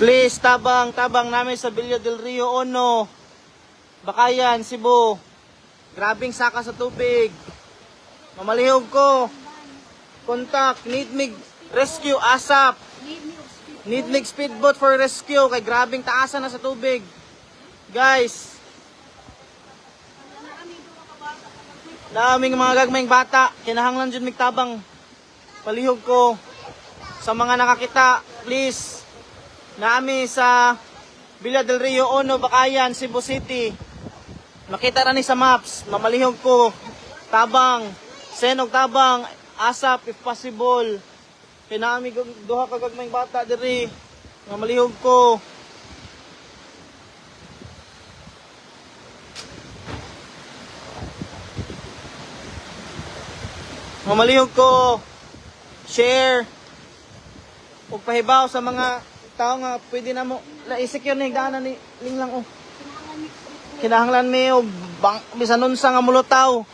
Please, tabang, tabang namin sa Villa del Rio Ono. Bakayan, Cebu. Grabing saka sa tubig. Mamalihog ko. Contact, need me rescue ASAP. need me speedboat for rescue kay grabing taasan na sa tubig. Guys, naming mga gagmayng bata, kinahanglan dyan migtabang. Palihog ko sa mga nakakita, please. Nami sa Villa del Rio Ono, Bakayan, Cebu City. Makita ra ni sa maps, mamalihog ko. Tabang, senog tabang, asap if possible. Kinami duha ka gagmayng bata diri. Mamalihog ko. Mamalihog ko. Share. Ug pahibaw sa mga tao nga pwede na mo naisik yun higdaanan ni Ling lang oh. Kinahanglan mi og bang bisan unsa nga mulutaw.